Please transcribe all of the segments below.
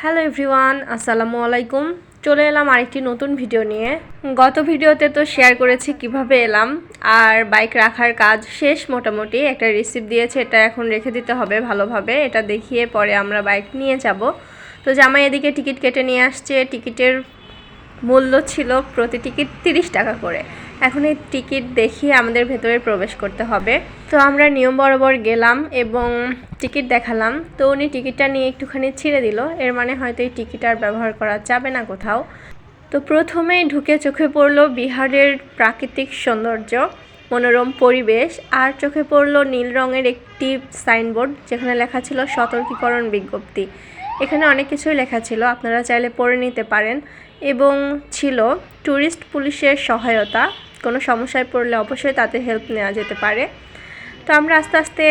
Hello everyone, আসসালামু আলাইকুম। চলে এলাম আরেকটি নতুন ভিডিও নিয়ে। গত ভিডিওতে তো শেয়ার করেছি কীভাবে এলাম, আর বাইক রাখার কাজ শেষ মোটামুটি। একটা রিসিভ দিয়েছে, এটা এখন রেখে দিতে হবে ভালোভাবে। এটা দেখিয়ে পরে আমরা বাইক নিয়ে যাব। তো জামাই এদিকে টিকিট কেটে নিয়ে আসছে। টিকিটের মূল্য ছিল প্রতি টিকিট তিরিশ টাকা করে। এখন এই টিকিট দেখিয়ে আমাদের ভেতরে প্রবেশ করতে হবে। তো আমরা নিয়ম বরাবর গেলাম এবং টিকিট দেখালাম। তো উনি টিকিটটা নিয়ে একটুখানি ছিঁড়ে দিল। এর মানে হয়তো এই টিকিট আর ব্যবহার করা যাবে না কোথাও। তো প্রথমেই ঢুকে চোখে পড়ল বিহারের প্রাকৃতিক সৌন্দর্য, মনোরম পরিবেশ, আর চোখে পড়ল নীল রঙের একটি সাইনবোর্ড যেখানে লেখা ছিল সতর্কীকরণ বিজ্ঞপ্তি। এখানে অনেক কিছুই লেখা ছিল, আপনারা চাইলে পড়ে নিতে পারেন। এবং ছিল ট্যুরিস্ট পুলিশের সহায়তা। কোনো সমস্যায় পড়লে অবশ্যই তাদের হেল্প নেওয়া যেতে পারে। তো আমরা আস্তে আস্তে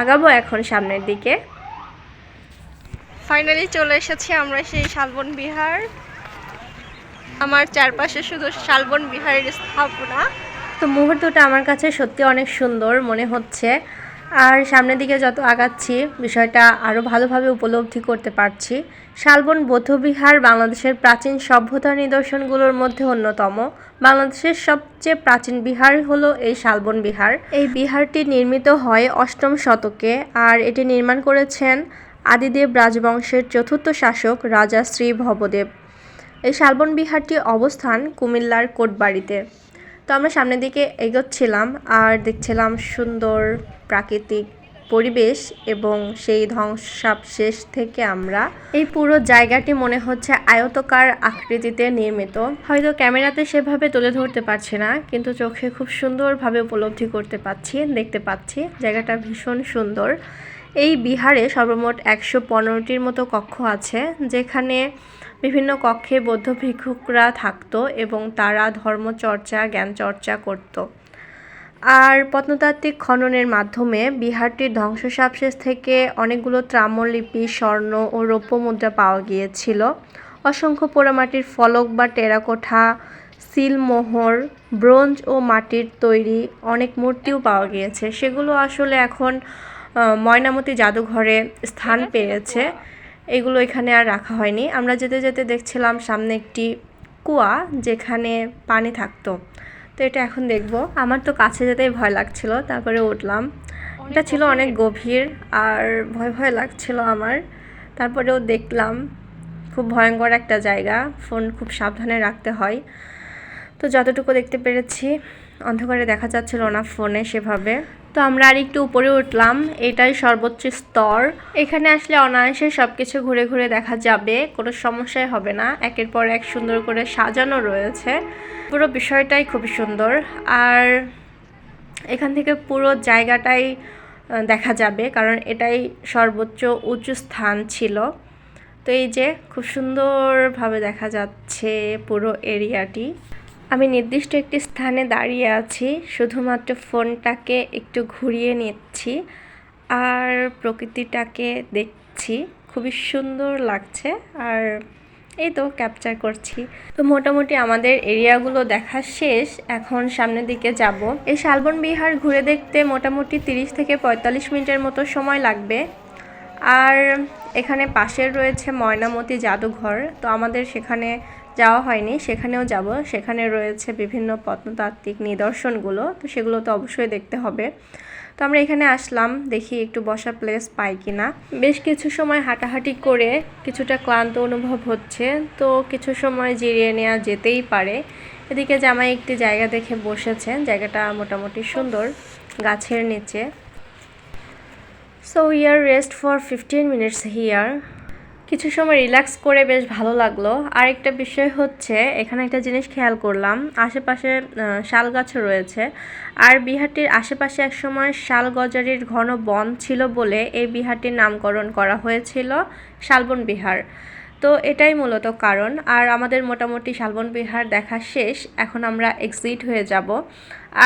আগাবো এখন সামনের দিকে। ফাইনালি চলে এসেছি আমরা সেই শালবন বিহার। আমার চারপাশে শুধু শালবন বিহারের স্থাপনা। তো মুহূর্তটা আমার কাছে সত্যি অনেক সুন্দর মনে হচ্ছে। আর সামনের দিকে যত আগাচ্ছি, বিষয়টা আরও ভালোভাবে উপলব্ধি করতে পারছি। শালবন বৌদ্ধবিহার বাংলাদেশের প্রাচীন সভ্যতার নিদর্শনগুলোর মধ্যে অন্যতম। বাংলাদেশের সবচেয়ে প্রাচীন বিহার হলো এই শালবন বিহার। এই বিহারটি নির্মিত হয় অষ্টম শতকে আর এটি নির্মাণ করেছেন আদিদেব রাজবংশের চতুর্থ শাসক রাজা শ্রী ভবদেব। এই শালবন বিহারটি অবস্থান কুমিল্লার কোটবাড়িতে। তো আমরা সামনের দিকে এগোচ্ছিলাম আর দেখছিলাম সুন্দর প্রাকৃতিক পরিবেশ এবং সেই ধ্বংসাবশেষ থেকে আমরা এই পুরো জায়গাটি মনে হচ্ছে আয়তকার আকৃতিতে নির্মিত। হয়তো ক্যামেরাতে সেভাবে তুলে ধরতে পারছি না, কিন্তু চোখে খুব সুন্দরভাবে উপলব্ধি করতে পাচ্ছি, দেখতে পাচ্ছি। জায়গাটা ভীষণ সুন্দর। এই বিহারে সর্বমোট একশো পনেরোটির মতো কক্ষ আছে, যেখানে বিভিন্ন কক্ষে বৌদ্ধ ভিক্ষুকরা থাকতো এবং তারা ধর্মচর্চা জ্ঞান চর্চা করত। আর প্রত্নতাত্ত্বিক খননের মাধ্যমে বিহারটির ধ্বংসসাবশেষ থেকে অনেকগুলো ত্রাম্যলিপি স্বর্ণ ও রৌপ্য মুদ্রা পাওয়া গিয়েছিল। অসংখ্য পোড়ামাটির ফলক বা টেরাকোঠা, সিলমোহর, ব্রোঞ্জ ও মাটির তৈরি অনেক মূর্তিও পাওয়া গিয়েছে। সেগুলো আসলে এখন ময়নামতি জাদুঘরে স্থান পেয়েছে। এগুলো এখানে আর রাখা হয়নি। আমরা যেতে যেতে দেখছিলাম সামনে একটি কুয়া যেখানে পানি থাকতো। তো এটা এখন দেখব। আমার তো কাছে যেতেই ভয় লাগছিল তারপরে উঠলাম। এটা ছিল অনেক গভীর আর ভয় ভয় লাগছিল আমার। তারপরেও দেখলাম খুব ভয়ঙ্কর একটা জায়গা ফোন খুব সাবধানে রাখতে হয়। তো যতটুকু দেখতে পেরেছি অন্ধকারে দেখা যাচ্ছিল না ফোনে সেভাবে। তো আমরা আর একটু উপরে উঠলাম। এটাই সর্বোচ্চ স্তর। এখানে আসলে অনায়াসে সব কিছু ঘুরে ঘুরে দেখা যাবে, কোনো সমস্যাই হবে না। একের পর এক সুন্দর করে সাজানো রয়েছে। পুরো বিষয়টাই খুবই সুন্দর। আর এখান থেকে পুরো জায়গাটাই দেখা যাবে, কারণ এটাই সর্বোচ্চ উঁচু স্থান ছিল। তো এই যে খুব সুন্দরভাবে দেখা যাচ্ছে পুরো এরিয়াটি। আমি নির্দিষ্ট একটি স্থানে দাঁড়িয়ে আছি, শুধুমাত্র ফোনটাকে একটু ঘুরিয়ে নিচ্ছি আর প্রকৃতিটাকে দেখছি। খুবই সুন্দর লাগছে আর এই তো ক্যাপচার করছি। তো মোটামুটি আমাদের এরিয়াগুলো দেখা শেষ, এখন সামনের দিকে যাব। এই শালবন বিহার ঘুরে দেখতে মোটামুটি তিরিশ থেকে পঁয়তাল্লিশ মিনিটের মতো সময় লাগবে। আর এখানে পাশের রয়েছে ময়নামতি জাদুঘর, তো আমাদের সেখানে যাওয়া হয়নি, সেখানেও যাব। সেখানে রয়েছে বিভিন্ন প্রত্নতাত্ত্বিক নিদর্শনগুলো, তো সেগুলো তো অবশ্যই দেখতে হবে। তো আমরা এখানে আসলাম, দেখি একটু বসার প্লেস পাই কি না বেশ কিছু সময় হাঁটাহাঁটি করে কিছুটা ক্লান্ত অনুভব হচ্ছে, তো কিছু সময় জিরিয়ে নেওয়া যেতেই পারে। এদিকে জামাই একটি জায়গা দেখে বসেছে, জায়গাটা মোটামুটি সুন্দর, গাছের নিচে। So here rest for fifteen minutes here কিছু সময় রিল্যাক্স করে বেশ ভালো লাগল। আরেকটা বিষয় হচ্ছে, এখানে একটা জিনিস খেয়াল করলাম, আশেপাশে শাল গাছও রয়েছে। আর বিহারটির আশেপাশে একসময় শাল গজারির ঘন বন ছিল বলে এই বিহারটির নামকরণ করা হয়েছিল শালবন বিহার। তো এটাই মূলত কারণ। আর আমাদের মোটামুটি শালবন বিহার দেখা শেষ, এখন আমরা এক্সিট হয়ে যাব।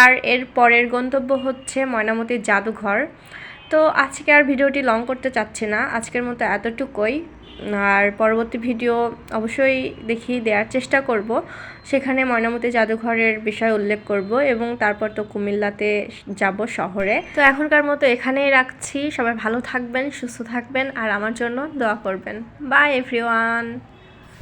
আর এর পরের গন্তব্য হচ্ছে ময়নামতির জাদুঘর। তো আজকে আর ভিডিওটি লং করতে চাচ্ছি না। আজকের মতো এতটুকুই। আর পরবর্তী ভিডিও অবশ্যই দেখি দেওয়ার চেষ্টা করব। সেখানে ময়নামতি জাদুঘরের বিষয় উল্লেখ করব এবং তারপর তো কুমিল্লাতে যাব শহরে। তো এখনকার মতো এখানেই রাখছি। সবাই ভালো থাকবেন, সুস্থ থাকবেন, আর আমার জন্য দোয়া করবেন। By everyone